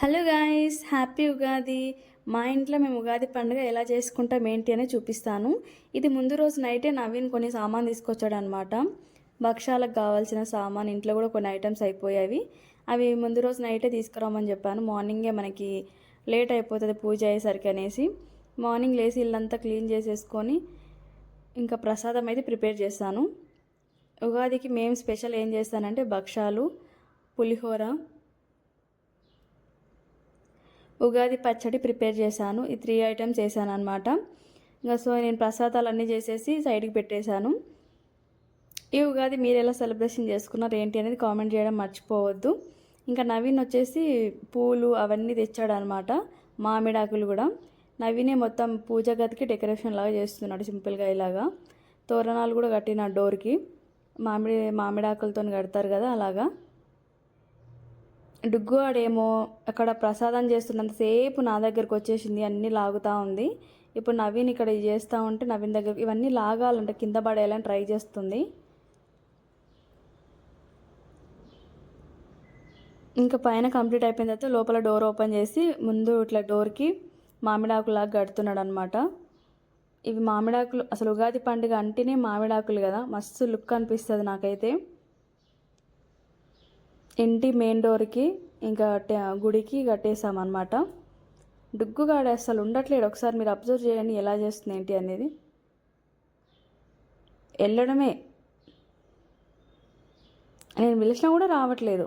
Hello guys happy Ugadi. మా ఇంట్లో మేము ఉగాది పండుగ ఎలా చేసుకుంటాం ఏంటి అని చూపిస్తాను. ఇది ముందు రోజు నైటే నవీన్ కొన్ని సామాన్ తీసుకొచ్చాడు అనమాట భక్షాలకు కావాల్సిన సామాన్ ఇంట్లో కూడా కొన్ని ఐటమ్స్ అయిపోయాయి. అవి ముందు రోజు నైటే తీసుకురామని చెప్పాను. మార్నింగే మనకి లేట్ అయిపోతుంది పూజ అయ్యేసరికి అనేసి. మార్నింగ్ లేచి ఇల్లంతా క్లీన్ చేసేసుకొని ఇంకా ప్రసాదం అయితే ప్రిపేర్ చేస్తాను. ఉగాదికి మేము స్పెషల్ ఏం చేస్తానంటే భక్షాలు పులిహోర ఉగాది పచ్చడి ప్రిపేర్ చేశాను. ఈ త్రీ ఐటమ్స్ చేశాను అనమాట ఇంకా సో నేను ప్రసాదాలు అన్నీ చేసేసి సైడ్కి పెట్టేశాను. ఈ ఉగాది మీరు ఎలా సెలబ్రేషన్ చేసుకున్నారు ఏంటి అనేది కామెంట్ చేయడం మర్చిపోవద్దు. ఇంకా నవీన్ వచ్చేసి పూలు అవన్నీ తెచ్చాడు అనమాట మామిడాకులు కూడా. నవీనే మొత్తం పూజ గదికి డెకరేషన్ లాగా చేస్తున్నాడు సింపుల్గా ఇలాగా. తోరణాలు కూడా కట్టిన డోర్కి. మామిడి మామిడాకులతో కడతారు కదా అలాగా. డుగ్గువాడేమో అక్కడ ప్రసాదం చేస్తున్నంతసేపు నా దగ్గరకు వచ్చేసింది అన్నీ లాగుతూ ఉంది. ఇప్పుడు నవీన్ ఇక్కడ చేస్తూ ఉంటే నవీన్ దగ్గర ఇవన్నీ లాగాలంటే కింద పడేయాలని ట్రై చేస్తుంది. ఇంకా పైన కంప్లీట్ అయిపోయిన తర్వాత లోపల డోర్ ఓపెన్ చేసి ముందు ఇట్లా డోర్కి మామిడాకులాగా కడుతున్నాడు అనమాట ఇవి మామిడాకులు అసలు ఉగాది పండుగ అంటేనే మామిడాకులు కదా మస్తు లుక్ అనిపిస్తుంది నాకైతే. ఇంటి మెయిన్ డోర్కి ఇంకా గుడికి కట్టేసామన్నమాట డుగ్గుగాడు అసలు ఉండట్లేడు ఒకసారి మీరు అబ్జర్వ్ చేయండి ఎలా చేస్తుంది ఏంటి అనేది. వెళ్ళడమే. నేను పిలిచినా కూడా రావట్లేదు.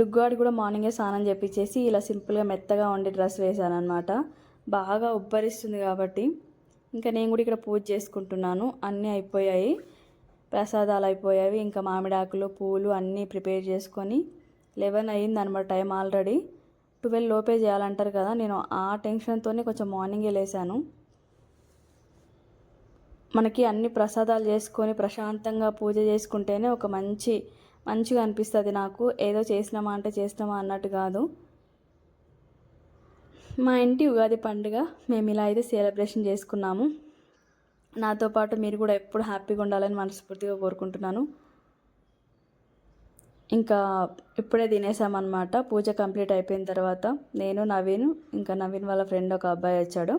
డుగ్గాడు కూడా మార్నింగే స్నానం చేపించేసి ఇలా సింపుల్గా మెత్తగా ఉండి డ్రెస్ వేశాను అనమాట బాగా ఉబ్బరిస్తుంది కాబట్టి. ఇంకా నేను కూడా ఇక్కడ పూజ చేసుకుంటున్నాను. అన్నీ అయిపోయాయి. ప్రసాదాలు అయిపోయాయి ఇంకా మామిడాకులు పూలు అన్నీ ప్రిపేర్ చేసుకొని లెవెన్ అయ్యింది అనమాట టైం ఆల్రెడీ. ట్వెల్వ్ లోపే చేయాలంటారు కదా నేను ఆ టెన్షన్తోనే కొంచెం మార్నింగే లేసాను. మనకి అన్ని ప్రసాదాలు చేసుకొని ప్రశాంతంగా పూజ చేసుకుంటేనే ఒక మంచి మంచిగా అనిపిస్తుంది నాకు. ఏదో చేసినామా అంటే చేసినామా అన్నట్టు కాదు. మా ఇంటి ఉగాది పండుగ మేము ఇలా అయితే సెలబ్రేషన్ చేసుకున్నాము. నాతో పాటు మీరు కూడా ఎప్పుడు హ్యాపీగా ఉండాలని మనస్ఫూర్తిగా కోరుకుంటున్నాను. ఇంకా ఇప్పుడే తినేసామన్నమాట. పూజ కంప్లీట్ అయిపోయిన తర్వాత నేను నవీన్ ఇంకా నవీన్ వాళ్ళ ఫ్రెండ్ ఒక అబ్బాయి వచ్చాడు.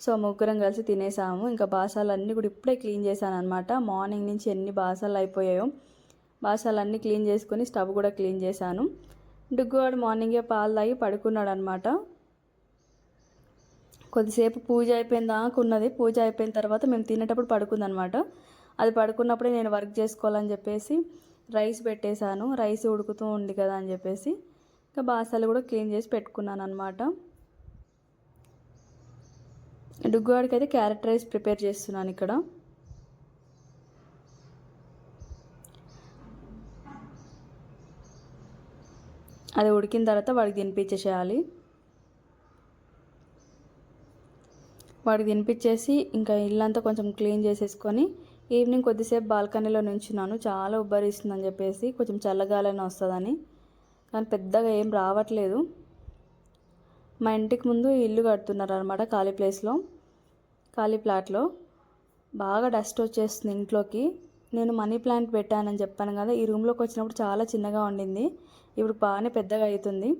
సో ముగ్గురం కలిసి తినేసాము. ఇంకా బాసాలు అన్నీ కూడా ఇప్పుడే క్లీన్ చేశాను అనమాట మార్నింగ్ నుంచి ఎన్ని బాసాలు అయిపోయాయో బాసాలు అన్నీ క్లీన్ చేసుకొని స్టవ్ కూడా క్లీన్ చేశాను. డుగ్గువాడు మార్నింగే పాలు తాగి పడుకున్నాడు అనమాట కొద్దిసేపు పూజ అయిపోయిన దాకా ఉన్నది. పూజ అయిపోయిన తర్వాత మేము తినేటప్పుడు పడుకుందనమాట. అది పడుకున్నప్పుడే నేను వర్క్ చేసుకోవాలని చెప్పేసి రైస్ పెట్టేశాను. రైస్ ఉడుకుతూ ఉంది కదా అని చెప్పేసి ఇంకా బాసాలు కూడా క్లీన్ చేసి పెట్టుకున్నాను అనమాట డుగ్గువాడికి అయితే క్యారెట్ రైస్ ప్రిపేర్ చేస్తున్నాను ఇక్కడ. అది ఉడికిన తర్వాత వాడికి తినిపించేసేయాలి. వాడికి తినిపించేసి ఇంకా ఇల్లంతా కొంచెం క్లీన్ చేసేసుకొని ఈవినింగ్ కొద్దిసేపు బాల్కనీలో నుంచున్నాను. చాలా ఉబ్బరిస్తుందని చెప్పేసి కొంచెం చల్లగాలని వస్తుందని. కానీ పెద్దగా ఏం రావట్లేదు. మా ఇంటికి ముందు ఇల్లు కడుతున్నారు అనమాట ఖాళీ ప్లేస్లో ఖాళీ ప్లాట్లో. బాగా డస్ట్ వచ్చేస్తుంది ఇంట్లోకి. నేను మనీ ప్లాంట్ పెట్టానని చెప్పాను కదా ఈ రూమ్లోకి వచ్చినప్పుడు చాలా చిన్నగా ఉండింది. ఇప్పుడు బాగానే పెద్దగా అవుతుంది.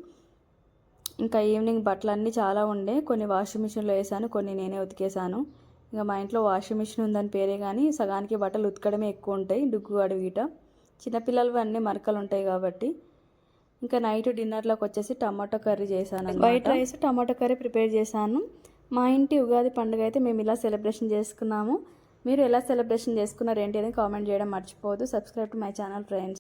ఇంకా ఈవినింగ్ బట్టలు అన్నీ చాలా ఉండే. కొన్ని వాషింగ్ మిషన్లో వేసాను కొన్ని నేనే ఉతికేసాను. ఇంకా మా ఇంట్లో వాషింగ్ మిషన్ ఉందని పేరే కానీ సగానికి బట్టలు ఉతకడమే ఎక్కువ ఉంటాయి డుగ్గు అడవిట చిన్నపిల్లలు అన్నీ మరకలు ఉంటాయి కాబట్టి. ఇంకా నైట్ డిన్నర్లోకి వచ్చేసి టమాటో కర్రీ చేశాను white rice tomato curry prepare చేశాను. మా ఇంటి ఉగాది పండుగ అయితే మేము ఇలా సెలబ్రేషన్ చేసుకున్నాము. మీరు ఎలా సెలబ్రేషన్ చేసుకున్నారు ఏంటి అని కామెంట్ చేయడం మర్చిపోవద్దు. Subscribe to my channel friends.